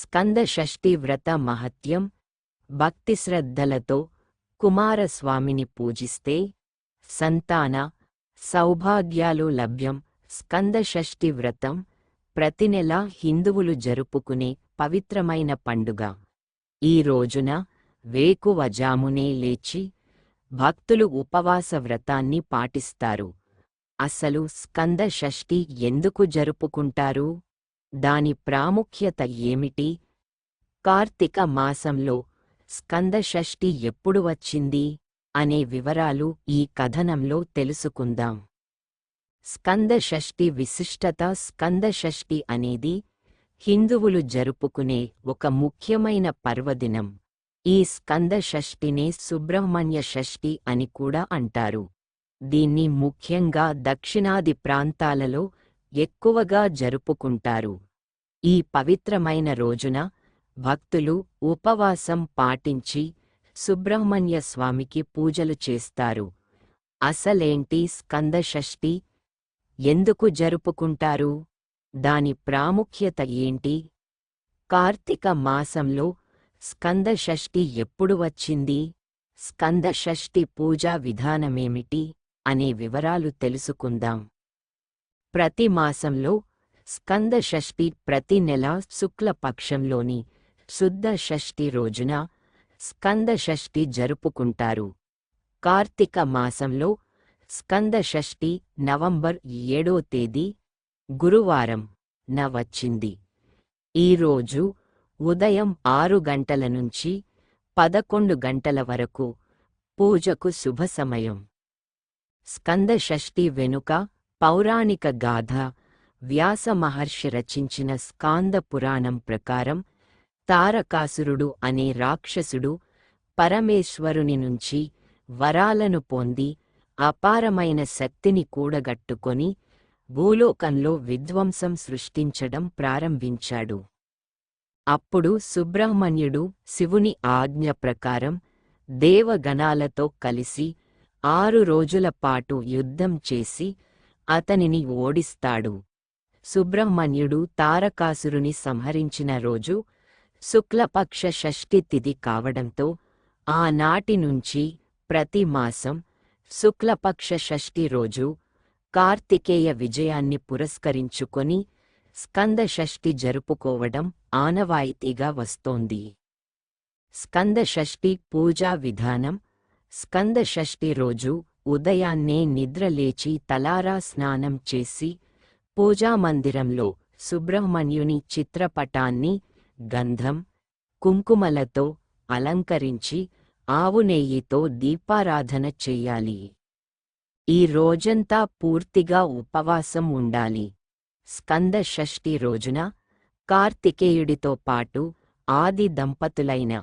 స్కంద షష్ఠి వ్రత మహత్యం భక్తి శ్రద్ధలతో కుమారస్వామిని పూజిస్తే సంతాన సౌభాగ్యాలు లభ్యం. స్కంద షష్ఠి వ్రతం ప్రతి నెల హిందువులు జరుపుకునే పవిత్రమైన పండుగ. ఈ రోజున వేకువజామునే లేచి భక్తులు ఉపవాస వ్రతాన్ని పాటిస్తారు. అసలు స్కంద షష్ఠి ఎందుకు జరుపుకుంటారు? దాని ప్రాముఖ్యత ఏమిటి? కార్తీక మాసంలో స్కందషష్ఠి ఎప్పుడు వచ్చింది? అనే వివరాలు ఈ కథనంలో తెలుసుకుందాం. స్కందషష్ఠి విశిష్టత స్కందషష్ఠి అనేది హిందువులు జరుపుకునే ఒక ముఖ్యమైన పర్వదినం. ఈ స్కందషష్ఠినే సుబ్రహ్మణ్య షష్ఠి అని కూడా అంటారు. దీన్ని ముఖ్యంగా దక్షిణాది ప్రాంతాలలో ఎక్కువగా జరుపుకుంటారు. ఈ పవిత్రమైన రోజున భక్తులు ఉపవాసం పాటించి సుబ్రహ్మణ్య స్వామికి పూజలు చేస్తారు. అసలేంటి స్కందషష్ఠి? ఎందుకు జరుపుకుంటారు? దాని ప్రాముఖ్యత ఏంటి? కార్తీక మాసంలో స్కందషష్ఠి ఎప్పుడు వచ్చింది? స్కందషష్ఠి పూజా విధానమేమిటి? అనే వివరాలు తెలుసుకుందాం. ప్రతి మాసంలో స్కంద షష్ఠి ప్రతి నెల శుక్లపక్షంలోని శుద్ధ షష్ఠి రోజున స్కంద షష్ఠి జరుపుకుంటారు. కార్తీక మాసంలో స్కంద షష్ఠి నవంబర్ ఏడో తేదీ గురువారం న వచ్చింది. ఈరోజు ఉదయం ఆరు గంటల నుంచి పదకొండు గంటల వరకు పూజకు శుభ సమయం. స్కంద షష్ఠి వెనుక పౌరాణిక గాథ వ్యాస మహర్షి రచించిన స్కాంద పురాణం ప్రకారం తారకాసురుడు అనే రాక్షసుడు పరమేశ్వరుని నుంచి వరాలను పొంది అపారమైన శక్తిని కూడగట్టుకొని భూలోకంలో విధ్వంసం సృష్టించడం ప్రారంభించాడు. అప్పుడు సుబ్రహ్మణ్యుడు శివుని ఆజ్ఞ ప్రకారం దేవగణాలతో కలిసి ఆరు రోజుల పాటు యుద్ధం చేసి అతనిని ఓడిస్తాడు. సుబ్రహ్మణ్యుడు తారకాసురుని సంహరించిన రోజు శుక్లపక్ష షష్ఠి తిథి కావడంతో ఆనాటి నుంచి ప్రతి మాసం శుక్లపక్ష షష్ఠి రోజు కార్తికేయ విజయాన్ని పురస్కరించుకొని స్కంద షష్ఠి జరుపుకోవడం ఆనవాయితీగా వస్తోంది. స్కంద షష్ఠి పూజా విధానం స్కంద షష్ఠి రోజు ఉదయాన్నే నిద్రలేచి తలారా స్నానం చేసి పూజామందిరంలో సుబ్రహ్మణ్యుని చిత్రపటాన్ని గంధం కుంకుమలతో అలంకరించి ఆవు నెయ్యితో దీపారాధన చెయ్యాలి ఈ రోజంతా పూర్తిగా ఉపవాసం ఉండాలి. స్కంద షష్ఠి రోజున కార్తికేయుడితో పాటు ఆది దంపతులైన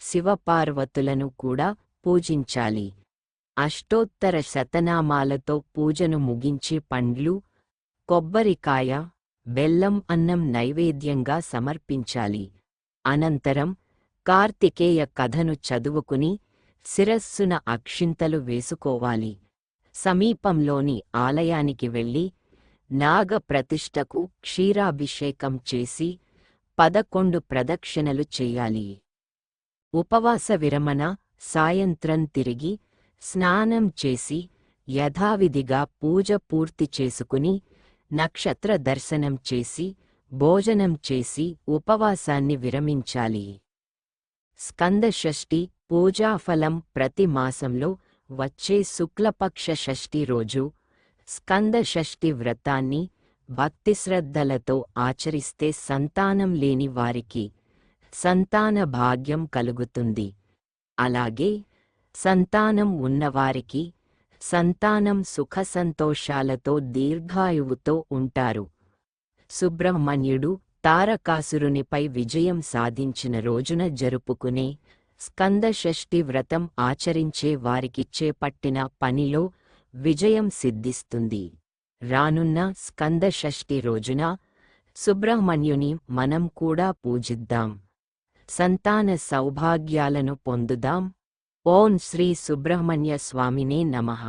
శివపార్వతులను కూడా పూజించాలి. అష్టోత్తర శతనామాలతో పూజను ముగించి పండ్లు కొబ్బరికాయ బెల్లం అన్నం నైవేద్యంగా సమర్పించాలి. అనంతరం కార్తికేయ కథను చదువుకుని శిరస్సున అక్షింతలు వేసుకోవాలి. సమీపంలోని ఆలయానికి వెళ్ళి నాగ ప్రతిష్టకు క్షీరాభిషేకం చేసి పదకొండు ప్రదక్షిణలు చెయ్యాలి ఉపవాస విరమణ సాయంత్రం తిరిగి స్నానం చేసి యథావిధిగా పూజ పూర్తి చేసుకుని నక్షత్ర దర్శనం చేసి భోజనం చేసి ఉపవాసాన్ని విరమించాలి. స్కంద షష్ఠి పూజాఫలం ప్రతి మాసంలో వచ్చే శుక్లపక్ష షష్ఠి రోజు స్కందషష్ఠి వ్రతాన్ని భక్తిశ్రద్ధలతో ఆచరిస్తే సంతానం లేని వారికి సంతాన భాగ్యం కలుగుతుంది. అలాగే సంతానం ఉన్నవారికి సంతానం సుఖ సంతోషాలతో దీర్ఘాయువుతో ఉంటారు. సుబ్రహ్మణ్యుడు తారకాసురునిపై విజయం సాధించిన రోజున జరుపుకునే స్కందషష్ఠి వ్రతం ఆచరించే వారికి చేపట్టిన పనిలో విజయం సిద్ధిస్తుంది. రానున్న స్కంద షష్ఠి రోజున సుబ్రహ్మణ్యుని మనం కూడా పూజిద్దాం. సంతాన సౌభాగ్యాలను పొందుదాం. ఓం శ్రీ సుబ్రహ్మణ్య స్వామినే నమః.